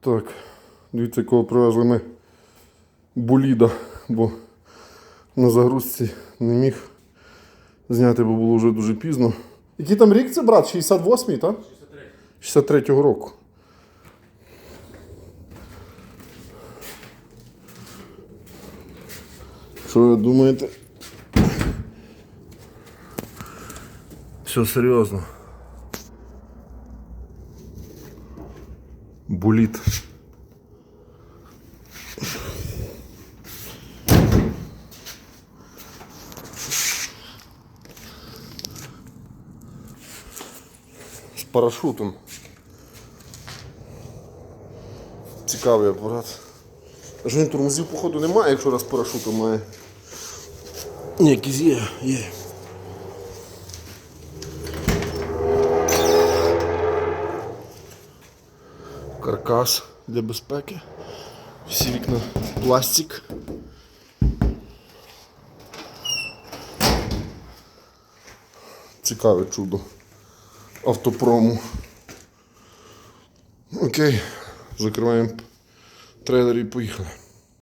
Так, дивіться, кого привезли ми боліда, бо на загрузці не міг зняти, бо було вже дуже пізно. Який там рік це, брат? 68-й, так? 63. 63-го року. Що ви думаєте? Все серйозно. Боліт. З парашутом. Цікавий апарат. Аж він тормозів, походу, немає, якщо раз парашуту має. Ні, якісь є, є. Каркас для безпеки. Всі вікна пластик. Цікаве чудо автопрому. Окей, закриваємо трейлер і поїхали.